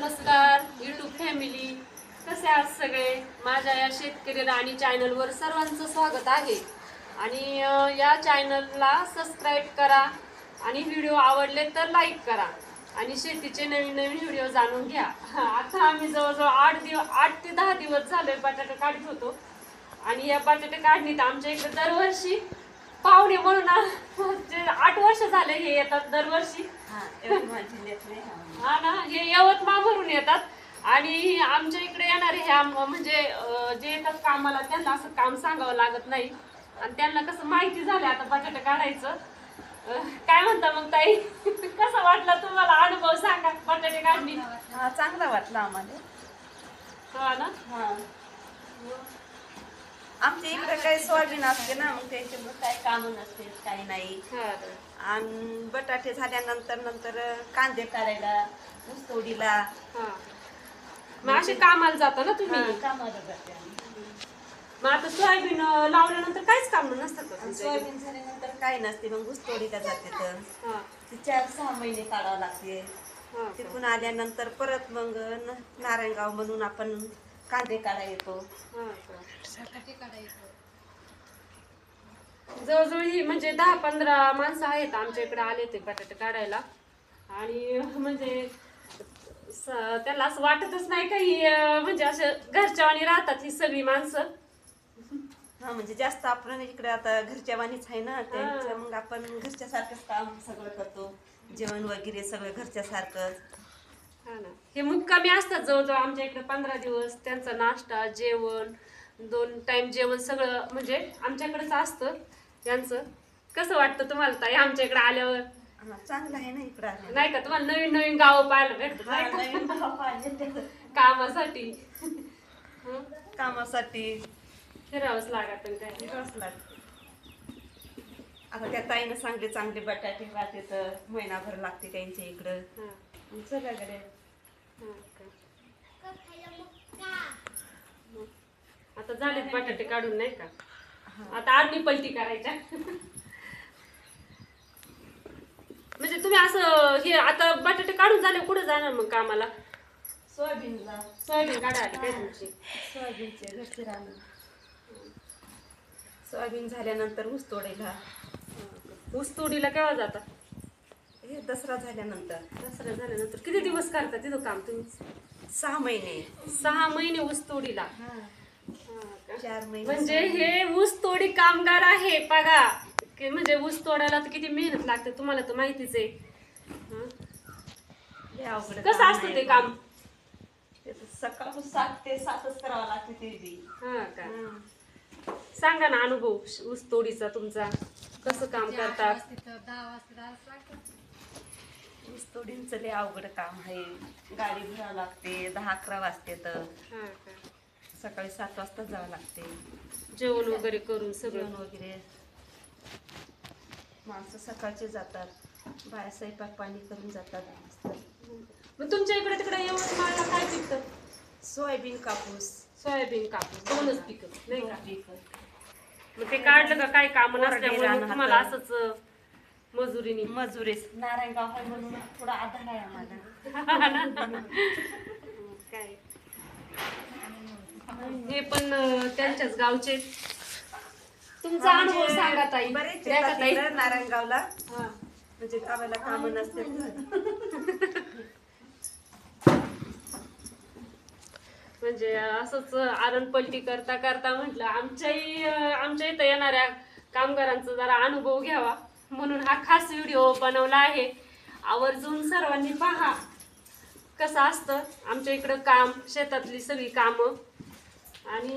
नमस्कार YouTube family कसे आहात सगळे? माझ्या या शेतकरी राणी चॅनलवर सर्वांचं स्वागत आहे. आणि या चॅनलला सबस्क्राईब करा आणि व्हिडिओ आवडले तर लाईक करा. आणि शेतीचे नवीन नवीन व्हिडिओ जाणून घ्या. आता आम्ही जवळजवळ आठ दिवस आठ ते दहा दिवस झाले बटाटे काढत होतो. आणि या बटाटे काढणीत आमच्या इकडे दरवर्षी पाहुणे म्हणून आठ वर्ष झाले हे येतात दरवर्षी. हा ना हे यवतमाळवरून येतात. आणि आमच्या इकडे येणारे ह्या म्हणजे जे येतात कामाला त्यांना असं काम सांगावं लागत नाही. आणि त्यांना कसं माहिती झालं आता बटाटे काढायचं. काय म्हणता मग ताई? कसा वाटला तुम्हाला अनुभव सांगा बटाटे काढणी? हा चांगला वाटला आम्हाला. हा ना हा. आमच्या इकडे काही सोयाबीन असते ना मग त्याच्यामुळे काय काम नसते काही नाही आणि बटाटे झाल्यानंतर नंतर कांदे काढायला ऊसतोडीला मग असे कामाला जाता ना तुम्ही कामाला जाते आम्ही. मग आता सोयाबीन लावल्यानंतर काहीच काम नसतं का आणि तुमच्या इकडे? सोयाबीन झाल्यानंतर काही नसते मग ऊसतोडीला जाते तर हा ते चार सहा महिने काढावं लागते हा? तिथून आल्यानंतर परत मग न- नारायणगाव म्हणून आपण कांदे काढा येतो हा? जवळजवळ ही म्हणजे दहा पंधरा माणसं आहेत आमच्या इकडे आले ते बटाटे काढायला. आणि म्हणजे त्याला असं वाटतच नाही काही म्हणजे असं घरच्या आणि राहतात ही सगळी माणसं. हा म्हणजे जास्त आपण इकडे आता घरच्या वाणीच आहे ना त्यांचं मग आपण घरच्या सारखंच काम सगळं करतो. जेवण वगैरे सगळं घरच्या सारखंच हा ना. हे मुक्कामी असतात जवळजवळ आमच्या इकडे पंधरा दिवस त्यांचा नाश्ता जेवण दोन टाइम जेवण सगळं म्हणजे आमच्याकडेच असतं. त्यांचं कसं वाटतं तुम्हाला ताई आमच्या इकडे आल्यावर हा चांगलं आहे ना इकडं. नाही का तुम्हाला नवीन नवीन गाव पाहायला भेटत हा, नाही का? नवीन भाव पाहिजे. कामासाठी हं? कामासाठी फिरावंच लागत काय फिरावंच लागतं. आता त्या ताईनं सांगले चांगले बटाटे राहते तर महिनाभर लागते त्यांच्या इकडं हं, मग चला गड्या हं का. मग आता झालेत बटाटे काढून नाही का आता आडणी पलटी करायच्या. म्हणजे तुम्ही असं हे आता बटाटे काढून झाले कुठे जाणार मग कामाला? सोयाबीनला. सोयाबीन काढायला काय तुमची. सोयाबीनचे घरचे राहणं सोयाबीन झाल्यानंतर ऊस तोडायला. ऊस तोडीला केव्हा जाता? हे दसरा झाल्यानंतर. दसरा झाल्यानंतर. किती दिवस करता तिथं काम तुम्ही? सहा महिने. सहा महिने ऊस तोडीला? चार महिने म्हणजे हे ऊस तोडी कामगार आहे बघा. म्हणजे ऊस तोडायला तर किती मेहनत लागते तुम्हाला तर माहितीच आहे. हं? लय अवघड कसं काम असतं आहे. ते काम? ते तर सकाळपासून सात ते सातच करावं लागते ते बी. हा का? हं. सांगा ना अनुभव ऊस तोडीचा तुमचा. कसं काम करतात ऊस तोडींचं लय अवघड काम आहे. गाडी भरावं लागते दहा अकरा वाजते तर. हा का? सकाळी सात वाजता जावं लागते. जेवण वगैरे करून जेवण सगळं वगैरे. माणसं सकाळचे जातात. बाया स्वयंपाक पाणी करून जातात. मग तुमच्या इकडे तिकडे यवतमाळला काय पिकतं? सोयाबीन कापूस. सोयाबीन कापूस. दोनच पिकं नाही का? पीक. मग ते काढलं का? काय काम नसल्यामुळे मग तुम्हाला. असंच अं, मजुरीने. मजुरीस नारायणगाव आहे म्हणून थोडा आधार आहे आम्हाला. काय? हे पण त्यांच्याच गावचे. तुमचा अनुभव सांगा ताई. म्हणजे बरेच रेखा येतात ताई? नारायणगावला. हा. म्हणजे गावाला काम नसते. म्हणजे असंच आरण पलटी करता करता म्हटलं आमच्याही आमच्या इथं येणाऱ्या कामगारांचा जरा अनुभव घ्यावा. म्हणून हा खास व्हिडिओ बनवला आहे. आवर्जून सर्वांनी पहा कसं असतं. आमच्या इकडं काम शेतातली सगळी कामं. आणि